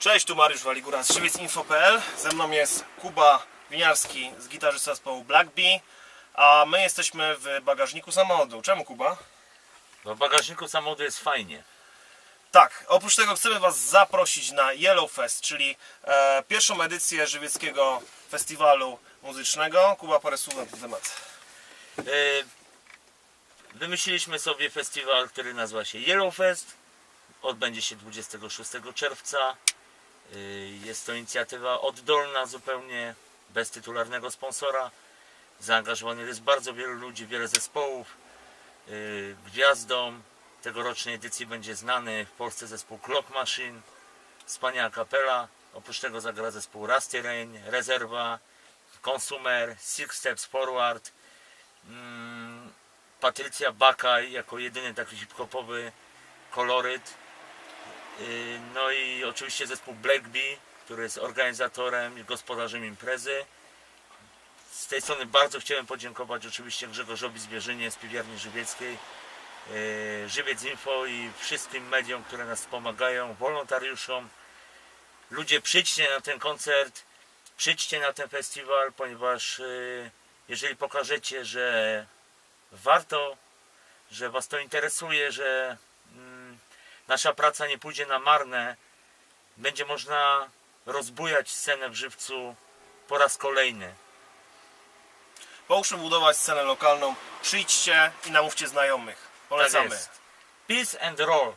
Cześć, tu Mariusz Waligura z żywiecinfo.pl. Ze mną jest Kuba Winiarski z gitarzysta zespołu Black Bee, a my jesteśmy w bagażniku samochodu. Czemu Kuba? No w bagażniku samochodu jest fajnie. Tak, oprócz tego chcemy Was zaprosić na Yellow Fest, czyli e, pierwszą edycję żywieckiego festiwalu muzycznego. Kuba, parę słów na ten temat. E, Wymyśliliśmy sobie festiwal, który nazywa się Yellow Fest. Odbędzie się 26 czerwca. E, Jest to inicjatywa oddolna zupełnie, bez tytularnego sponsora. Zaangażowanych jest bardzo wielu ludzi, wiele zespołów. E, Gwiazdą tegorocznej edycji będzie znany w Polsce zespół Clock Machine, wspaniała kapela. Oprócz tego zagra zespół Rusty Rain, Rezerwa, Consumer, Six Steps Forward, mm, Patrycja Bakaj jako jedyny taki hip-hopowy koloryt. Yy, No i oczywiście zespół Black Bee, który jest organizatorem i gospodarzem imprezy. Z tej strony bardzo chciałem podziękować oczywiście Grzegorzowi Zwierzynie z Piwiarni Żywieckiej, yy, Żywiec Info i wszystkim mediom, które nas pomagają, wolontariuszom. Ludzie przyjdźcie na ten koncert, przyjdźcie na ten festiwal, ponieważ yy, jeżeli pokażecie, że warto, że Was to interesuje, że nasza praca nie pójdzie na marne, będzie można rozbujać scenę w żywcu po raz kolejny. Połóżmy budować scenę lokalną. Przyjdźcie i namówcie znajomych. Tak Polecamy. jest. Peace and roll.